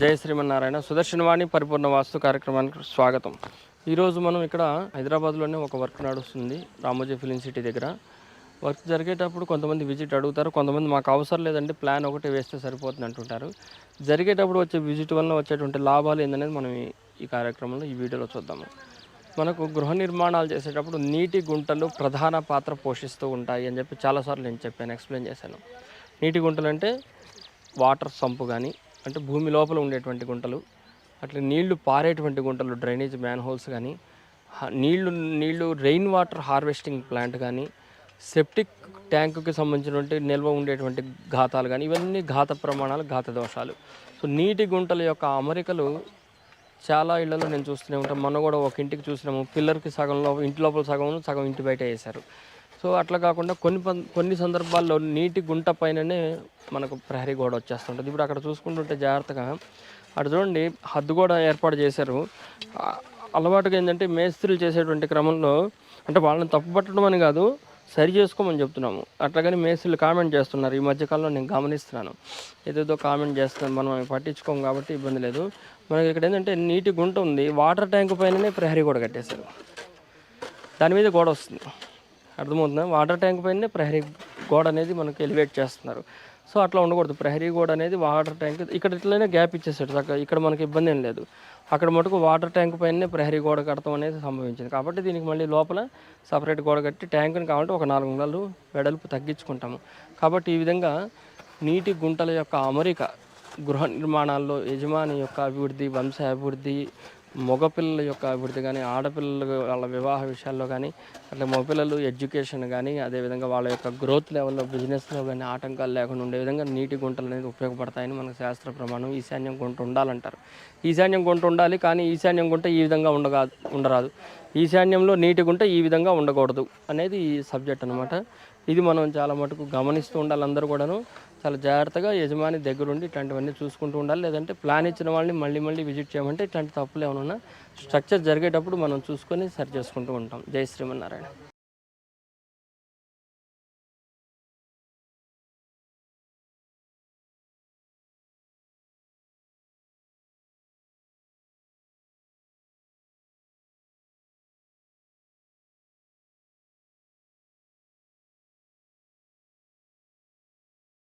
జయ శ్రీమన్నారాయణ. సుదర్శనవాణి పరిపూర్ణ వాస్తు కార్యక్రమానికి స్వాగతం. ఈరోజు మనం ఇక్కడ హైదరాబాద్లోనే ఒక వర్క్ నడుస్తుంది రామోజీ ఫిలిం సిటీ దగ్గర. వర్క్ జరిగేటప్పుడు కొంతమంది విజిట్ అడుగుతారు కొంతమంది మాకు అవసరం లేదండి ప్లాన్ ఒకటి వేస్తే సరిపోతుంది అంటుంటారు. జరిగేటప్పుడు వచ్చే విజిట్ వల్ల వచ్చేటువంటి లాభాలు ఏందనేది మనం ఈ- కార్యక్రమంలో ఈ వీడియోలో చూద్దాము. మనకు గృహ నిర్మాణాలు చేసేటప్పుడు నీటి గుంటలు ప్రధాన పాత్ర పోషిస్తూ ఉంటాయి అని చెప్పి చాలాసార్లు నేను చెప్పాను ఎక్స్ప్లెయిన్ చేశాను. నీటి గుంటలు అంటే వాటర్ సంపు కానీ అంటే భూమి లోపల ఉండేటువంటి గుంటలు అట్లా నీళ్ళు పారేటువంటి గుంటలు డ్రైనేజ్ మ్యాన్ హోల్స్ కానీ నీళ్ళు నీళ్ళు రెయిన్ వాటర్ హార్వెస్టింగ్ ప్లాంట్ కానీ సెప్టిక్ ట్యాంకుకి సంబంధించినటువంటి నిల్వ ఉండేటువంటి ఘాతాలు కానీ ఇవన్నీ ఘాత ప్రమాణాలు ఘాత దోషాలు. సో నీటి గుంటల యొక్క అమరికలు చాలా ఇళ్ళలో నేను చూస్తూనే ఉంటాను మొన్న కూడా ఒక ఇంటికి చూసినాము. పిల్లర్కి సగంలో ఇంటి లోపల సగం సగం ఇంటి బయట వేశారు. సో అట్లా కాకుండా కొన్ని కొన్ని సందర్భాల్లో నీటి గుంట పైననే మనకు ప్రహరీ గోడ వచ్చేస్తుంటుంది. ఇప్పుడు అక్కడ చూసుకుంటుంటే జాగ్రత్తగా అటు చూడండి హద్దు గోడ ఏర్పాటు చేశారు. అలవాటుగా ఏంటంటే మేస్త్రీలు చేసేటువంటి క్రమంలో అంటే వాళ్ళని తప్పుపట్టడం అని కాదు సరి చేసుకోమని చెప్తున్నాము. అట్లాగని మేస్త్రీలు కామెంట్ చేస్తున్నారు. ఈ మధ్యకాలంలో నేను గమనిస్తున్నాను. ఏదేదో కామెంట్ చేస్తున్నాను మనం పట్టించుకోము కాబట్టి ఇబ్బంది లేదు. మనకి ఇక్కడ ఏంటంటే నీటి గుంట ఉంది వాటర్ ట్యాంక్ పైననే ప్రహరీ గోడ కట్టేశారు. దాని మీద గోడ వస్తుంది. అర్థమవుతుందా? వాటర్ ట్యాంక్ పైన ప్రహరీ గోడ అనేది మనకి ఎలివేట్ చేస్తున్నారు. సో అట్లా ఉండకూడదు. ప్రహరీ గోడ అనేది వాటర్ ట్యాంక్ ఇక్కడ ఇట్లనే గ్యాప్ ఇచ్చేసాడు. చక్కగా ఇక్కడ మనకి ఇబ్బంది ఏం లేదు. అక్కడ మటుకు వాటర్ ట్యాంక్ పైనే ప్రహరీ గోడ కడతాం అనేది సంభవించింది. కాబట్టి దీనికి మళ్ళీ లోపల సపరేట్ గోడ కట్టి ట్యాంకుని కావాలంటే ఒక నాలుగు నెలలు వెడల్పు తగ్గించుకుంటాము. కాబట్టి ఈ విధంగా నీటి గుంటల యొక్క అమరిక గృహ నిర్మాణాల్లో యజమాని యొక్క అభివృద్ధి వంశ అభివృద్ధి మగపిల్లల యొక్క అభివృద్ధి కానీ ఆడపిల్లల వాళ్ళ వివాహ విషయాల్లో కానీ అట్లా మగపిల్లలు ఎడ్యుకేషన్ కానీ అదేవిధంగా వాళ్ళ యొక్క గ్రోత్ లెవెల్లో బిజినెస్లో కానీ ఆటంకాలు లేకుండా ఉండే విధంగా నీటి గుంటలు అనేది ఉపయోగపడతాయని మనకు శాస్త్ర ప్రమాణం ఈశాన్యం గుంట ఉండాలంటారు. ఈశాన్యం గుంట ఉండాలి కానీ ఈశాన్యం గుంట ఈ విధంగా ఉండగా ఉండరాదు. ఈశాన్యంలో నీటి గుంట ఈ విధంగా ఉండకూడదు అనేది ఈ సబ్జెక్ట్ అనమాట ఇది మనం చాలా మటుకు గమనిస్తూ ఉండాలి అందరూ కూడాను. చాలా జాగ్రత్తగా యజమాని దగ్గరుండి ఇట్లాంటివన్నీ చూసుకుంటూ ఉండాలి. లేదంటే ప్లాన్ ఇచ్చిన వాళ్ళని మళ్ళీ మళ్ళీ విజిట్ చేయమంటే ఇట్లాంటి తప్పులు ఏమైనా స్ట్రక్చర్ జరిగేటప్పుడు మనం చూసుకొని సరి చేసుకుంటూ ఉంటాం. జై శ్రీమన్నారాయణ.